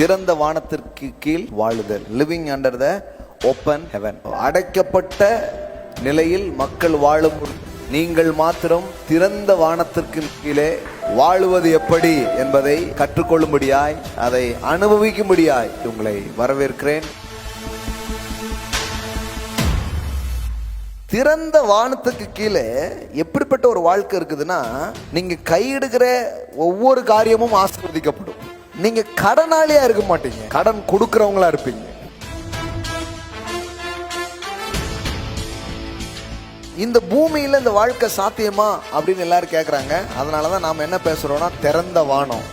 திறந்த வானத்திற்கு கீழ் வாழுதல். Living under the open heaven அடைக்கப்பட்ட நிலையில் மக்கள் வாழும் நீங்கள் மாத்திரம் திறந்த வானத்திற்கு கீழே வாழுவது எப்படி என்பதை கற்றுக்கொள்ளும்படியாய் அதை அனுபவிக்கும்படியாய் உங்களை வரவேற்கிறேன். திறந்த வானத்துக்கு கீழே எப்படிப்பட்ட ஒரு வாழ்க்கை இருக்குதுன்னா நீங்க கையிடுகிற ஒவ்வொரு காரியமும் ஆசீர்வதிக்கப்படும். நீங்க கடனாளியா இருக்க மாட்டீங்க. கடன் கொடுக்கறவங்களா இருப்பீங்க. இந்த பூமியில இந்த வாழ்க்கை சாத்தியமா அப்படின்னு எல்லாரும் கேக்குறாங்க. அதனாலதான் நாம என்ன பேசுறோம்னா திறந்த வானம்.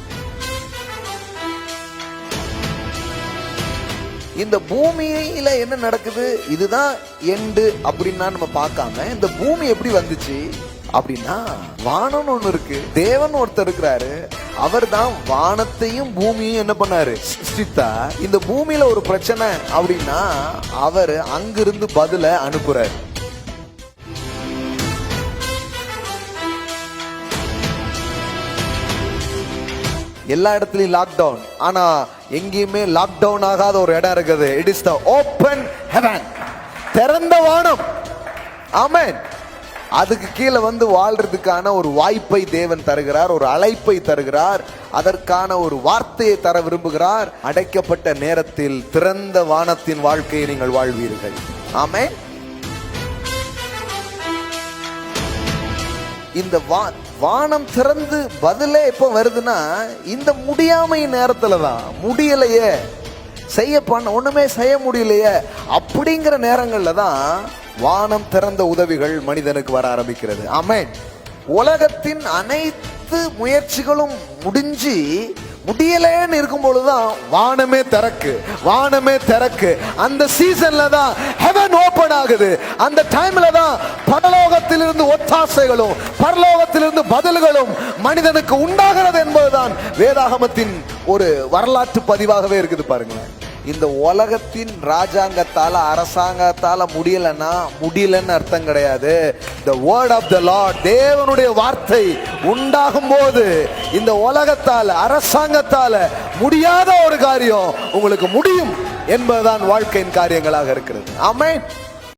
இந்த பூமியில என்ன நடக்குது? இதுதான் எண்டு அப்படின்னா நம்ம பார்க்காம இந்த பூமி எப்படி வந்துச்சு அப்படின்னா வானம்னு ஒண்ணு இருக்கு. தேவன் ஒருத்தர் இருக்கிறாரு. அவர் தான் வானத்தையும் பூமியும் என்ன பண்ணாரு? சிருஷ்டித்தா. இந்த பூமியில ஒரு பிரச்சனை அப்படின்னா அவர் அங்கிருந்து பதில அனுப்புறாரு. எல்லா இடத்துலயும் லாக்டவுன் ஆனா எங்கேயுமே லாக்டவுன் ஆகாத ஒரு இடம் இருக்குது. It is the open heaven திறந்த வானம். ஆமேன் அதுக்கு கீழே வந்து வாழ்றதுக்கான ஒரு வாய்ப்பை தேவன் தருகிறார் ஒரு அழைப்பை தருகிறார் அதற்கான ஒரு வார்த்தையை தர விரும்புகிறார். அடைக்கப்பட்ட நேரத்தில் திறந்த வானத்தின் வாழ்க்கையை நீங்கள் வாழ்வீர்கள். ஆமே இந்த வா வானம் திறந்து பதிலே எப்போ வருதுன்னா இந்த முடியாமை நேரத்துல தான் முடியலையே. செய்ய பண்ண ஒன்றுமே செய்ய முடியலையே. அப்படிங்கிற நேரங்களில் தான் வானம் திறந்த உதவிகள் மனிதனுக்கு வர ஆரம்பிக்கிறது. ஆமென். உலகத்தின் அனைத்து முயற்சிகளும் முடிஞ்சு முடியலன்னு இருக்கும் பொழுதுதான் வானமே திறக்கு வானமே திறக்கு. அந்த சீசன்ல தான் ஹெவன் ஓபன் ஆகுது. அந்த டைம்ல தான் பரலோகத்திலிருந்து ஒத்தாசைகளும் பரலோகத்திலிருந்து பதில்களும் மனிதனுக்கு உண்டாகிறது என்பதுதான் வேதாகமத்தின் ஒரு வரலாற்று பதிவாகவே இருக்குது பாருங்களேன். இந்த உலகத்தின் ராஜாங்கத்தால அரசாங்கத்தால முடியலன்னா முடியலன்னு அர்த்தம் கிடையாது. The word of the Lord தேவனுடைய வார்த்தை உண்டாகும் போது இந்த உலகத்தால அரசாங்கத்தால முடியாத ஒரு காரியம் உங்களுக்கு முடியும் என்பதுதான் வாழ்க்கையின் காரியங்களாக இருக்கிறது. ஆமே